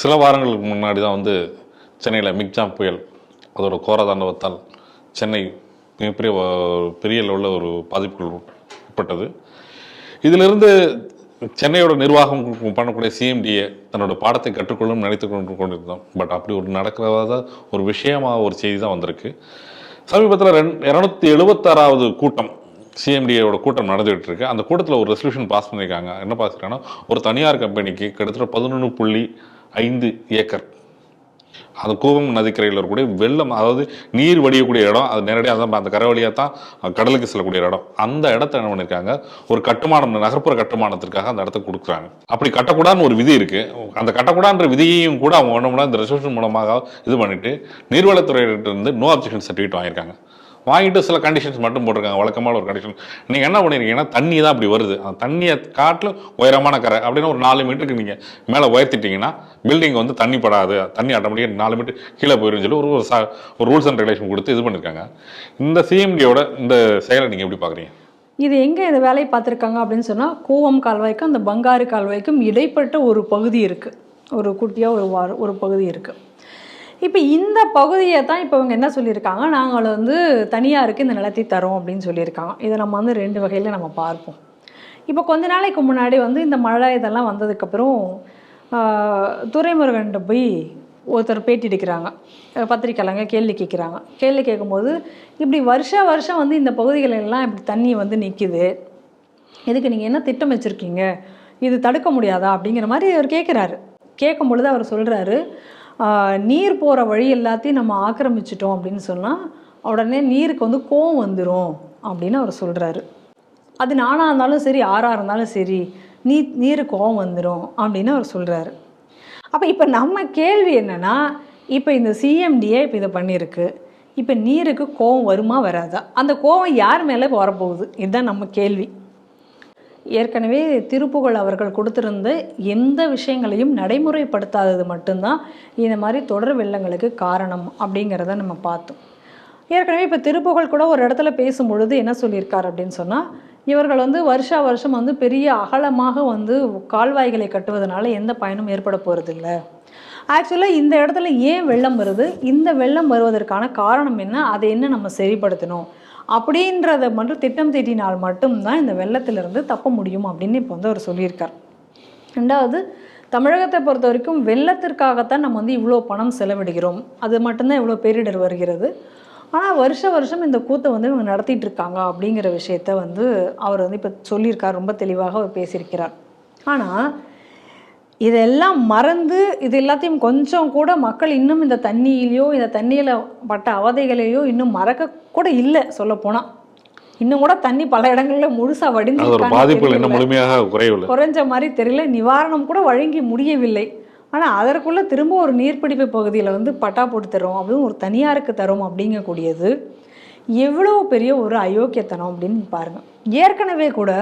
சில வாரங்களுக்கு முன்னாடி தான் வந்து சென்னையில் மிக்ஜாம் புயல் அதோட கோரதாண்டவத்தால் சென்னை மிகப்பெரிய பெரிய உள்ள ஒரு பாதிப்புகள் உட்பட்டது. இதிலிருந்து சென்னையோட நிர்வாகம் பண்ணக்கூடிய சிஎம்டிஏ தன்னோட பாடத்தை கற்றுக்கொள்ளும் நினைத்து கொண்டு கொண்டிருந்தோம். பட் அப்படி ஒரு நடக்கிறதா ஒரு விஷயமா ஒரு செய்தி தான் வந்திருக்கு. சமீபத்தில் ரெண் இரநூத்தி எழுபத்தாறாவது கூட்டம் சிஎம்டிஏவோட கூட்டம் நடந்துகிட்டு இருக்கு அந்த கூட்டத்தில் ஒரு ரெசல்யூஷன் பாஸ் பண்ணியிருக்காங்க என்ன பாஸ் ஒரு தனியார் கம்பெனிக்கு கிட்டத்தட்ட பதினொன்று புள்ளி ஐந்து ஏக்கர். அந்த கூவம் நதிக்கரையில் இருக்கக்கூடிய வெள்ளம் அதாவது நீர் வடியக்கூடிய இடம் அது நேரடியாக தான் அந்த கரை வழியாக தான் கடலுக்கு செல்லக்கூடிய இடம். அந்த இடத்த என்ன பண்ணியிருக்காங்க ஒரு கட்டுமானம் நகர்ப்புற கட்டுமானத்திற்காக அந்த இடத்த கொடுக்குறாங்க. அப்படி கட்டக்கூடாதுன்னு ஒரு விதி இருக்கு. அந்த கட்டக்கூடாதுன்ற விதியையும் கூட அவங்க ஒன்று இந்த ரெசல்யூஷன் மூலமாக இது பண்ணிட்டு நீர்வளத்துறையிட்ட இருந்து நோ அப்ஜெக்ஷன் சர்டிஃபிகேட் வாங்கியிருக்காங்க. வாங்கிட்டு சில கண்டிஷன்ஸ் மட்டும் போட்டிருக்காங்க. வழக்கமான ஒரு கண்டிஷன் நீங்கள் என்ன பண்ணியிருக்கீங்கன்னா தண்ணி தான் அப்படி வருது. அந்த தண்ணியை காட்டில் உயரமான கரை அப்படின்னு ஒரு நாலு மீட்டருக்கு நீங்கள் மேலே உயர்த்திட்டீங்கன்னா பில்டிங் வந்து தண்ணி படாது. தண்ணி ஆட்டோமேட்டிக்காக நாலு மீட்டர் கீழே போயிருன்னு சொல்லி ஒரு ஒரு ச- ஒரு ரூல்ஸ் அண்ட் ரெகுலேஷன் கொடுத்து இது பண்ணியிருக்காங்க இந்த சிஎம்டியோட இந்த செயலை நீங்கள் எப்படி பார்க்குறீங்க இது எங்கே இந்த வேலையை பார்த்துருக்காங்க அப்படின்னு சொன்னால் கூவம் கால்வாய்க்கும் அந்த பங்காறு கால்வாய்க்கும் இடைப்பட்ட ஒரு பகுதி இருக்குது ஒரு குட்டியாக ஒரு வார ஒரு பகுதி இருக்குது இப்போ இந்த பகுதியை தான் இப்போ இவங்க என்ன சொல்லியிருக்காங்க? நாங்கள் வந்து தனியாருக்கு இந்த நிலத்தை தரோம் அப்படின்னு சொல்லியிருக்காங்க. இதை நம்ம வந்து ரெண்டு வகையில் நம்ம பார்ப்போம். இப்போ கொஞ்ச நாளைக்கு முன்னாடி வந்து இந்த மழை இதெல்லாம் வந்ததுக்கப்புறம் ஆஹ், துரைமுருகன்ட்ட போய் ஒருத்தர் பேட்டி எடுக்கிறாங்க பத்திரிக்கையாளங்க கேள்வி கேட்குறாங்க. கேள்வி கேட்கும்போது இப்படி வருஷா வருஷம் வந்து இந்த பகுதிகளெல்லாம் இப்படி தண்ணி வந்து நிற்கிது இதுக்கு நீங்கள் என்ன திட்டம் வச்சுருக்கீங்க? இது தடுக்க முடியாதா? அப்படிங்கிற மாதிரி அவர் கேட்குறாரு. கேட்கும் பொழுது அவர் சொல்கிறாரு நீர் போகிற வழி எல்லாத்தையும் நம்ம ஆக்கிரமிச்சிட்டோம் அப்படின்னு சொன்னால் உடனே நீருக்கு வந்து கோவம் வந்துடும் அப்படின்னு அவர் சொல்கிறாரு அது நானாக இருந்தாலும் சரி ஆறாக இருந்தாலும் சரி நீ நீர் கோவம் வந்துடும் அப்படின்னு அவர் சொல்கிறாரு அப்போ இப்போ நம்ம கேள்வி என்னென்னா இப்போ இந்த சிஎம்டியே இப்போ இதை பண்ணியிருக்கு இப்போ நீருக்கு கோவம் வருமா வராதா? அந்த கோவம் யார் மேலே வரப்போகுது? இதுதான் நம்ம கேள்வி. ஏற்கனவே திருப்புகழ் அவர்கள் கொடுத்திருந்த எந்த விஷயங்களையும் நடைமுறைப்படுத்தாதது மட்டும்தான் இந்த மாதிரி தொடர் வெள்ளங்களுக்கு காரணம் அப்படிங்கிறத நம்ம பார்த்தோம். ஏற்கனவே இப்போ திருப்புகழ் கூட ஒரு இடத்துல பேசும் பொழுது என்ன சொல்லியிருக்கார் அப்படின்னு சொன்னால் இவர்கள் வந்து வருஷா வருஷம் வந்து பெரிய அகலமாக வந்து கால்வாய்களை கட்டுவதனால எந்த பயனும் ஏற்பட போகிறதில்ல ஆக்சுவலாக இந்த இடத்துல ஏன் வெள்ளம் வருது? இந்த வெள்ளம் வருவதற்கான காரணம் என்ன? அதை என்ன நம்ம சரிப்படுத்தணும்? அப்படின்றத மட்டும் திட்டம் தீட்டினால் மட்டும்தான் இந்த வெள்ளத்திலிருந்து தப்ப முடியும் அப்படின்னு இப்போ வந்து அவர் சொல்லியிருக்கார். ரெண்டாவது தமிழகத்தை பொறுத்த வரைக்கும் வெள்ளத்திற்காகத்தான் நம்ம வந்து இவ்வளோ பணம் செலவிடுகிறோம். அது மட்டும்தான் இவ்வளோ பேரிடர் வருகிறது. ஆனால் வருஷ வருஷம் இந்த கூத்தை வந்து இவங்க நடத்திட்டு இருக்காங்க அப்படிங்கிற விஷயத்த வந்து அவர் வந்து இப்போ சொல்லியிருக்கார். ரொம்ப தெளிவாக அவர் பேசியிருக்கிறார். ஆனால் இதெல்லாம் மறந்து இது எல்லாத்தையும் கொஞ்சம் கூட மக்கள் இன்னும் இந்த தண்ணியிலையோ இந்த தண்ணியில் பட்ட அவதைகளையோ இன்னும் மறக்க கூட இல்லை சொல்லப்போனால் இன்னும் கூட தண்ணி பல இடங்களில் முழுசாக வடிந்து பாதிப்புகள் என்ன. முழுமையாக குறையவில்லை. குறைஞ்ச மாதிரி தெரியல. நிவாரணம் கூட வழங்கி முடியவில்லை. ஆனால் அதற்குள்ள திரும்ப ஒரு நீர்பிடிப்பு பகுதியில் வந்து பட்டா போட்டு தரோம். அதுவும் ஒரு தனியாருக்கு தரோம் அப்படிங்கக்கூடியது. எவ்வளோ பெரிய ஒரு அயோக்கியத்தனம் அப்படின்னு பாருங்க. ஏற்கனவே கூட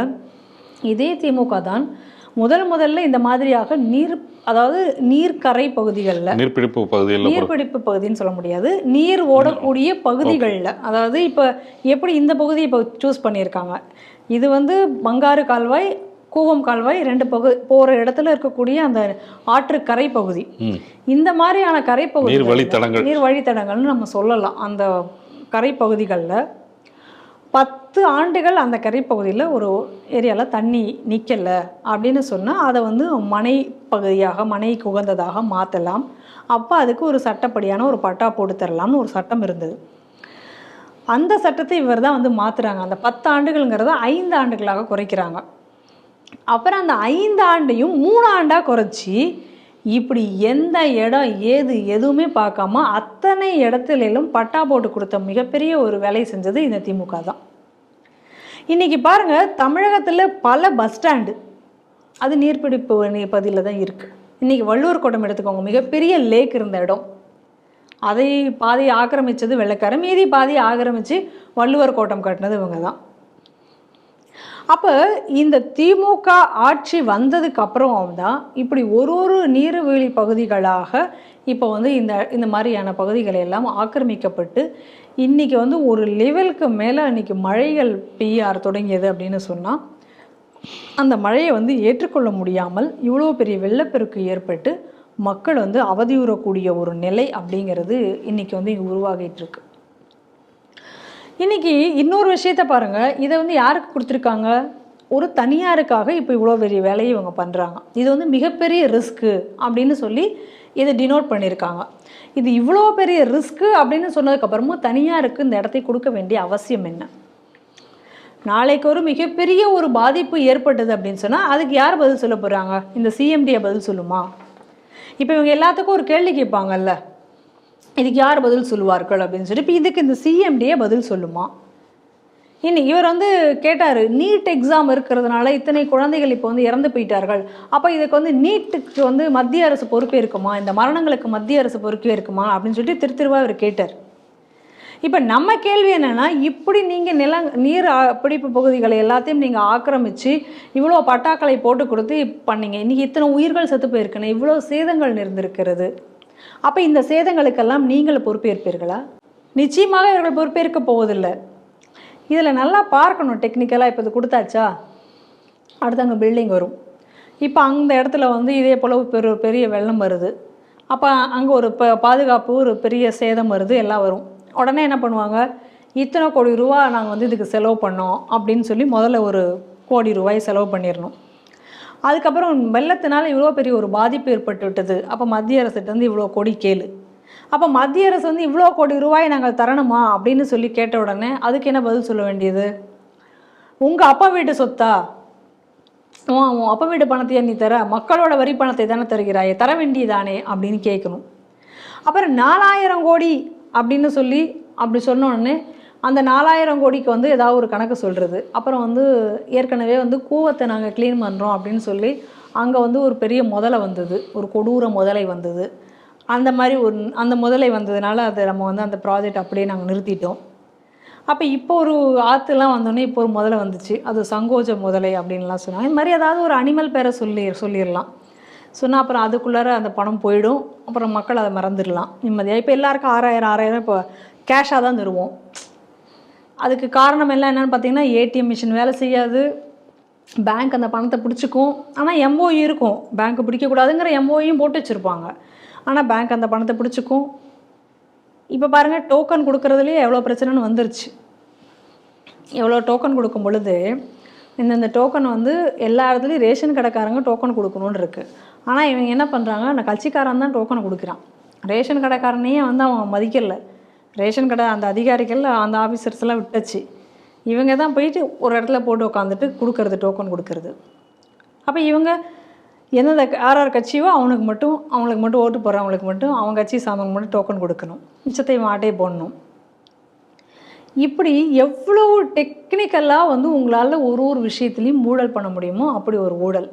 இதே திமுக தான் முதல் முதல்ல இந்த மாதிரியாக நீர் அதாவது நீர்க்கரை பகுதிகளில் நீர்பிடிப்பு பகுதியில் நீர்பிடிப்பு பகுதின்னு சொல்ல முடியாது. நீர் ஓடக்கூடிய பகுதிகளில் அதாவது இப்போ எப்படி இந்த பகுதியை இப்போ சூஸ் பண்ணியிருக்காங்க? இது வந்து பங்காரு கால்வாய் கூவம் கால்வாய் ரெண்டு பகு போகிற இடத்துல இருக்கக்கூடிய அந்த ஆற்று கரை பகுதி. இந்த மாதிரியான கரை பகுதி நீர் வழித்தடங்கள். நீர் வழித்தடங்கள்னு நம்ம சொல்லலாம். அந்த கரை பகுதிகளில் பத்து ஆண்டுகள் அந்த கரைப்பகுதியில் ஒரு ஏரியாவில் தண்ணி நிற்கலை அப்படின்னு சொன்னால் அதை வந்து மனை பகுதியாக மனைக்கு உகந்ததாக மாற்றலாம் அப்போ அதுக்கு ஒரு சட்டப்படியான ஒரு பட்டா போட்டு தரலாம்னு ஒரு சட்டம் இருந்தது. அந்த சட்டத்தை இவர் தான் வந்து மாற்றுறாங்க அந்த பத்து ஆண்டுகள்ங்கிறத ஐந்து ஆண்டுகளாக குறைக்கிறாங்க. அப்புறம் அந்த ஐந்து ஆண்டையும் மூணு ஆண்டாக குறைச்சி இப்படி எந்த இடம் ஏது எதுவுமே பார்க்காம அத்தனை இடத்துலையும் பட்டா போட்டு கொடுத்த மிகப்பெரிய ஒரு வேலை செஞ்சது இந்த திமுக தான். இன்றைக்கி பாருங்கள் தமிழகத்தில் பல பஸ் ஸ்டாண்டு அது நீர்பிடிப்பு பதியில் தான் இருக்குது இன்றைக்கி வள்ளுவர் கோட்டம் எடுத்துக்கோங்க மிகப்பெரிய லேக் இருந்த இடம். அதை பாதி ஆக்கிரமித்தது வெள்ளைக்காரன் மீதி பாதி ஆக்கிரமிச்சு வள்ளுவர் கோட்டம் கட்டினது இவங்க தான் அப்போ இந்த திமுக ஆட்சி வந்ததுக்கு அப்புறம் தான் இப்படி ஒரு ஒரு நீர்வீழி பகுதிகளாக இப்போ வந்து இந்த இந்த மாதிரியான பகுதிகள் எல்லாம் ஆக்கிரமிக்கப்பட்டு இன்னைக்கு வந்து ஒரு லெவலுக்கு மேலே இன்றைக்கி மழைகள் பெய்யார் தொடங்கியது அப்படின்னு சொன்னால் அந்த மழையை வந்து ஏற்றுக்கொள்ள முடியாமல் இவ்வளோ பெரிய வெள்ளப்பெருக்கு ஏற்பட்டு மக்கள் வந்து அவதியுறக்கூடிய ஒரு நிலை அப்படிங்கிறது இன்னைக்கு வந்து இங்கே உருவாகிட்டு இருக்கு. இன்னைக்கு இன்னொரு விஷயத்த பாருங்க. இதை வந்து யாருக்கு கொடுத்துருக்காங்க? ஒரு தனியாருக்காக இப்போ இவ்வளோ பெரிய வேலையை இவங்க பண்ணுறாங்க இது வந்து மிகப்பெரிய ரிஸ்க்கு அப்படின்னு சொல்லி இதை டினோட் பண்ணியிருக்காங்க இது இவ்வளோ பெரிய ரிஸ்க்கு அப்படின்னு சொன்னதுக்கப்புறமா தனியாருக்கு இந்த இடத்தை கொடுக்க வேண்டிய அவசியம் என்ன? நாளைக்கு ஒரு மிகப்பெரிய ஒரு பாதிப்பு ஏற்பட்டது அப்படின்னு சொன்னால் அதுக்கு யார் பதில் சொல்ல போகிறாங்க இந்த சிஎம்டியை பதில் சொல்லுமா? இப்போ இவங்க எல்லாத்துக்கும் ஒரு கேள்வி கேட்பாங்கல்ல. இதுக்கு யார் பதில் சொல்லுவார்கள் அப்படின்னு சொல்லிட்டு இப்போ இதுக்கு இந்த சிஎம்டியே பதில் சொல்லுமா? இனி இவர் வந்து கேட்டார் நீட் எக்ஸாம் இருக்கிறதுனால இத்தனை குழந்தைகள் இப்போ வந்து இறந்து போயிட்டார்கள். அப்போ இதுக்கு வந்து நீட்டுக்கு வந்து மத்திய அரசு பொறுப்பே இருக்குமா? இந்த மரணங்களுக்கு மத்திய அரசு பொறுப்பே இருக்குமா? அப்படின்னு சொல்லிட்டு திரு திருவா அவர் கேட்டார். இப்போ நம்ம கேள்வி என்னென்னா இப்படி நீங்கள் நில நீர் பிடிப்பு பகுதிகளை எல்லாத்தையும் நீங்கள் ஆக்கிரமித்து இவ்வளோ பட்டாக்களை போட்டு கொடுத்து பண்ணீங்க. இன்றைக்கி இத்தனை உயிர்கள் செத்து போயிருக்குன்னு இவ்வளோ சேதங்கள் நேர்ந்திருக்கிறது அப்போ இந்த சேதங்களுக்கெல்லாம் நீங்கள் பொறுப்பேற்பீர்களா? நிச்சயமாக இவர்கள் பொறுப்பேற்க போவதில்லை. இதில் நல்லா பார்க்கணும் டெக்னிக்கலாக இப்போ இது கொடுத்தாச்சா? அடுத்து அங்கே பில்டிங் வரும். இப்போ அந்த இடத்துல வந்து இதே போல் பெரு பெரிய வெள்ளம் வருது. அப்போ அங்கே ஒரு ப பாதுகாப்பு ஒரு பெரிய சேதம் வருது எல்லாம் வரும். உடனே என்ன பண்ணுவாங்க? இத்தனை கோடி ரூபா நாங்கள் வந்து இதுக்கு செலவு பண்ணோம் அப்படின்னு சொல்லி முதல்ல ஒரு கோடி ரூபாய் செலவு பண்ணிடணும். அதுக்கப்புறம் வெள்ளத்தினால் இவ்வளோ பெரிய ஒரு பாதிப்பு ஏற்பட்டு விட்டது. அப்போ மத்திய அரசுகிட்ட வந்து இவ்வளோ கோடி கேளு. அப்போ மத்திய அரசு வந்து இவ்வளோ கோடி ரூபாய் நாங்கள் தரணுமா அப்படின்னு சொல்லி கேட்ட உடனே அதுக்கு என்ன பதில் சொல்ல வேண்டியது? உங்கள் அப்பா வீட்டு சொத்தா? உன் உன் அப்பா வீட்டு பணத்தையே நீ தர மக்களோட வரி பணத்தை தானே தருகிறாயே தர வேண்டியதானே அப்படின்னு கேட்கணும் அப்புறம் நாலாயிரம் கோடி அப்படின்னு சொல்லி அப்படி சொன்ன உடனே அந்த நாலாயிரம் கோடிக்கு வந்து ஏதாவது ஒரு கணக்கு சொல்கிறது அப்புறம் வந்து ஏற்கனவே வந்து கூவத்தை நாங்கள் க்ளீன் பண்ணுறோம் அப்படின்னு சொல்லி அங்கே வந்து ஒரு பெரிய முதலை வந்தது. ஒரு கொடூர முதலை வந்தது. அந்த மாதிரி ஒரு அந்த முதலை வந்ததுனால அதை நம்ம வந்து அந்த ப்ராஜெக்ட் அப்படியே நாங்கள் நிறுத்திட்டோம். அப்போ இப்போ ஒரு ஆற்றுலாம் வந்தோடனே இப்போ ஒரு முதலை வந்துச்சு. அது சங்கோஜ முதலை அப்படின்லாம் சொன்னாங்க. இது மாதிரி ஏதாவது ஒரு அனிமல் பேரை சொல்லி சொல்லிடலாம். சொன்னால் அப்புறம் அதுக்குள்ளார அந்த பணம் போயிடும். அப்புறம் மக்கள் அதை மறந்துடலாம். நிம்மதியாக இப்போ எல்லாருக்கும் ஆறாயிரம் ஆறாயிரம் இப்போ கேஷாக தான் தருவோம். அதுக்கு காரணம் எல்லாம் என்னென்னு பார்த்தீங்கன்னா ஏடிஎம் மிஷின் வேலை செய்யாது. பேங்க் அந்த பணத்தை பிடிச்சிக்கும். ஆனால் எம்ஓஇ இருக்கும். பேங்க்கு பிடிக்கக்கூடாதுங்கிற எம்ஓயும் போட்டு வச்சுருப்பாங்க. ஆனால் பேங்க் அந்த பணத்தை பிடிச்சிக்கும். இப்போ பாருங்கள் டோக்கன் கொடுக்குறதுலேயே எவ்வளோ பிரச்சனைன்னு வந்துருச்சு. எவ்வளோ டோக்கன் கொடுக்கும் பொழுது இந்தந்த டோக்கன் வந்து எல்லா இடத்துலையும் ரேஷன் கடைக்காரங்க டோக்கன் கொடுக்கணுன்னு இருக்குது ஆனால் இவங்க என்ன பண்ணுறாங்க நான் கட்சிக்காரன் தான் டோக்கன் கொடுக்குறான். ரேஷன் கடைக்காரனையே வந்து அவன் மதிக்கல. ரேஷன் கடை அந்த அதிகாரிகள் அந்த ஆஃபீஸர்ஸ்லாம் விட்டுச்சு. இவங்க தான் போயிட்டு ஒரு இடத்துல போட்டு உட்காந்துட்டு கொடுக்கறது டோக்கன் கொடுக்கறது. அப்போ இவங்க எந்தெந்த யார் யார் கட்சியோ அவனுக்கு மட்டும் அவங்களுக்கு மட்டும் ஓட்டு போடுறவங்களுக்கு மட்டும் அவங்க கட்சி சார்ந்தவங்க மட்டும் டோக்கன் கொடுக்கணும். மிச்சத்தை மாட்டே போடணும். இப்படி எவ்வளவு டெக்னிக்கலாக வந்து உங்களால் ஒரு ஒரு விஷயத்துலையும் ஊழல் பண்ண முடியுமோ அப்படி ஒரு ஊழல்.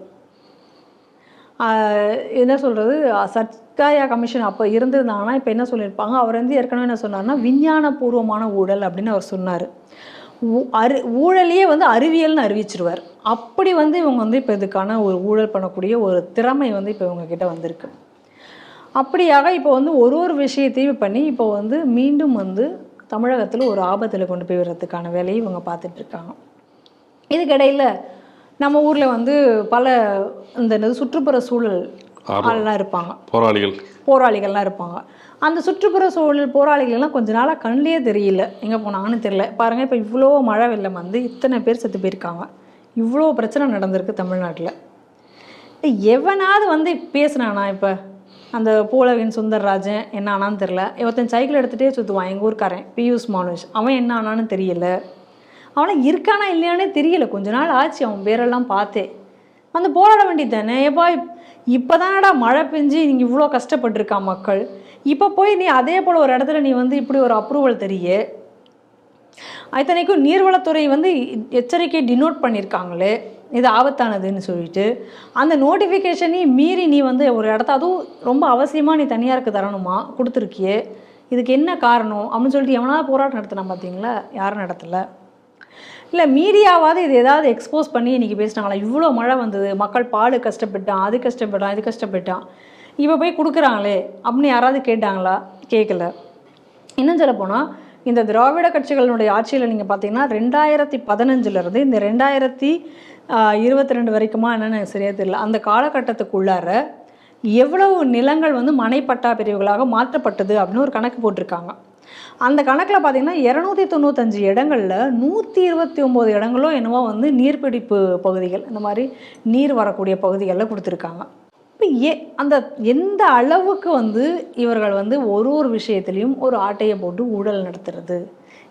என்ன சொல்கிறது சர்க்காயா கமிஷன் அப்போ இருந்திருந்தாங்கன்னா இப்போ என்ன சொல்லியிருப்பாங்க? அவர் வந்து ஏற்கனவே என்ன சொன்னார்னா விஞ்ஞானபூர்வமான ஊழல் அப்படின்னு அவர் சொன்னார். அரு ஊழலையே வந்து அறிவியல்னு அறிவிச்சிருவார். அப்படி வந்து இவங்க வந்து இப்போ இதுக்கான ஒரு ஊழல் பண்ணக்கூடிய ஒரு திறமை வந்து இப்போ இவங்க கிட்ட வந்திருக்கு. அப்படியாக இப்போ வந்து ஒரு ஒரு விஷயத்தையும் பண்ணி இப்போ வந்து மீண்டும் வந்து தமிழகத்தில் ஒரு ஆபத்தில் கொண்டு போய் வர்றதுக்கான வேலையை இவங்க பார்த்துட்ருக்காங்க இதுக்கிடையில் நம்ம ஊரில் வந்து பல இந்த என்னது சுற்றுப்புற சூழல் ஆள்லாம் இருப்பாங்க. போராளிகள். போராளிகள்லாம் இருப்பாங்க. அந்த சுற்றுப்புற சூழல் போராளிகள்லாம் கொஞ்ச நாளாக கண்ணிலே தெரியல. எங்கே போனாங்கன்னு தெரியல. பாருங்கள் இப்போ இவ்வளோ மழை வெள்ளம் வந்து இத்தனை பேர் செத்து போயிருக்காங்க. இவ்வளோ பிரச்சனை நடந்திருக்கு தமிழ்நாட்டில். எவனாவது வந்து பேசுனானா இப்போ? அந்த பூலவின் சுந்தர்ராஜன் என்ன ஆனான்னு தெரில ஒருத்தன் சைக்கிள் எடுத்துகிட்டே சுற்றுவான் எங்கள் ஊர்க்காரன் பியூஷ் மானுஷ் அவன் என்ன ஆனான்னு தெரியல. அவனை இருக்கானா இல்லையானே தெரியல. கொஞ்ச நாள் ஆச்சு அவன் பேரெல்லாம் பார்த்தே. வந்து போராட வேண்டியது தானே? எப்பா இப்போ தானடா மழை பெஞ்சு நீங்கள் இவ்வளோ கஷ்டப்பட்டிருக்கான் மக்கள். இப்போ போய் நீ அதே போல் ஒரு இடத்துல நீ வந்து இப்படி ஒரு அப்ரூவல் தெரிய. அத்தனைக்கும் நீர்வளத்துறை வந்து எச்சரிக்கை டினோட் பண்ணியிருக்காங்களே இது ஆபத்தானதுன்னு சொல்லிட்டு. அந்த நோட்டிஃபிகேஷனையும் மீறி நீ வந்து ஒரு இடத்த அதுவும் ரொம்ப அவசியமாக நீ தனியாருக்கு தரணுமா? கொடுத்துருக்கியே. இதுக்கு என்ன காரணம்? அப்படின்னு சொல்லிட்டு எவனாவது போராட்டம் நடத்தினா பார்த்தீங்களா? யாரும் நடத்தலை. இல்லை மீடியாவாவது இது ஏதாவது எக்ஸ்போஸ் பண்ணி இன்றைக்கி பேசினாங்களா? இவ்வளோ மழை வந்தது மக்கள் பால் கஷ்டப்பட்டான் அது கஷ்டப்பட்டான் இது கஷ்டப்பட்டான். இப்போ போய் கொடுக்குறாங்களே அப்படின்னு யாராவது கேட்டாங்களா? கேட்கல இன்னும் சொல்ல போனால் இந்த திராவிட கட்சிகளினுடைய ஆட்சியில் நீங்கள் பார்த்தீங்கன்னா ரெண்டாயிரத்தி பதினஞ்சுலேருந்து இந்த ரெண்டாயிரத்தி இருபத்தி ரெண்டு வரைக்குமா என்னென்னு சரியாக தெரியல. அந்த காலகட்டத்துக்குள்ளார எவ்வளவு நிலங்கள் வந்து மனைப்பட்டா பிரிவுகளாக மாற்றப்பட்டது அப்படின்னு ஒரு கணக்கு போட்டிருக்காங்க. அந்த கணக்கில் பார்த்திங்கன்னா இரநூத்தி தொண்ணூத்தஞ்சு இடங்களில் நூற்றி இருபத்தி ஒம்பது இடங்களோ என்னவோ வந்து நீர்பிடிப்பு பகுதிகள் இந்த மாதிரி நீர் வரக்கூடிய பகுதிகளில் கொடுத்துருக்காங்க. இப்போ ஏ அந்த எந்த அளவுக்கு வந்து இவர்கள் வந்து ஒரு ஒரு விஷயத்துலையும் ஒரு ஆட்டையை போட்டு ஊழல் நடத்துறது?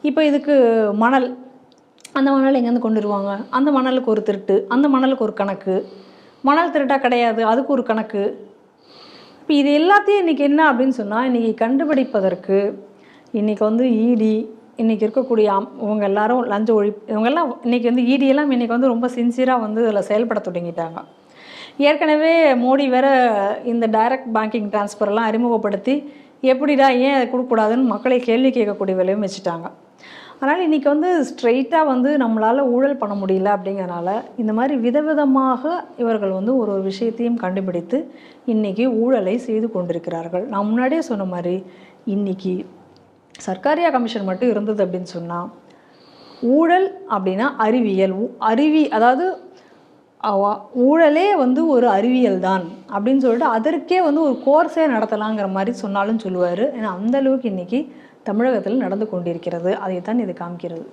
இப்போ இதுக்கு மணல் அந்த மணல் எங்கேருந்து கொண்டு வருவாங்க? அந்த மணலுக்கு ஒரு திருட்டு அந்த மணலுக்கு ஒரு கணக்கு மணல் திருட்டாக கிடையாது அதுக்கு ஒரு கணக்கு. இப்போ இது எல்லாத்தையும் இன்றைக்கி என்ன அப்படின்னு சொன்னால் இன்றைக்கி கண்டுபிடிப்பதற்கு இன்றைக்கி வந்து இடி இன்றைக்கி இருக்கக்கூடிய அம்- இவங்க எல்லாரும் லஞ்ச ஒழிப்பு இவங்கெல்லாம் இன்றைக்கி வந்து இடி எல்லாம் இன்றைக்கி வந்து ரொம்ப சின்சியராக வந்து இதில் செயல்பட தொடங்கிட்டாங்க. ஏற்கனவே மோடி வேற இந்த டைரக்ட் பேங்கிங் ட்ரான்ஸ்ஃபர்லாம் அறிமுகப்படுத்தி எப்படிடா ஏன் அதை கொடுக்கக்கூடாதுன்னு மக்களை கேள்வி கேட்கக்கூடிய விலையும் வச்சுட்டாங்க. அதனால் இன்றைக்கி வந்து ஸ்ட்ரெயிட்டாக வந்து நம்மளால் ஊழல் பண்ண முடியல அப்படிங்கறனால இந்த மாதிரி விதவிதமாக இவர்கள் வந்து ஒரு ஒரு விஷயத்தையும் கண்டுபிடித்து இன்றைக்கி ஊழலை செய்து கொண்டிருக்கிறார்கள். நான் முன்னாடியே சொன்ன மாதிரி இன்றைக்கி சர்க்காரியா கமிஷன் மட்டும் இருந்தது அப்படின்னு சொன்னால் ஊழல் அப்படின்னா அறிவியல். ஊ- அறிவி அதாவது ஊழலே வந்து ஒரு அறிவியல் தான் அப்படின்னு சொல்லிட்டு அதற்கே வந்து ஒரு கோர்ஸே நடத்தலாங்கிற மாதிரி சொன்னாலும் சொல்லுவார். ஏன்னா அந்தளவுக்கு இன்றைக்கி தமிழகத்தில் நடந்து கொண்டிருக்கிறது. அதைத்தான் இது காமிக்கிறது.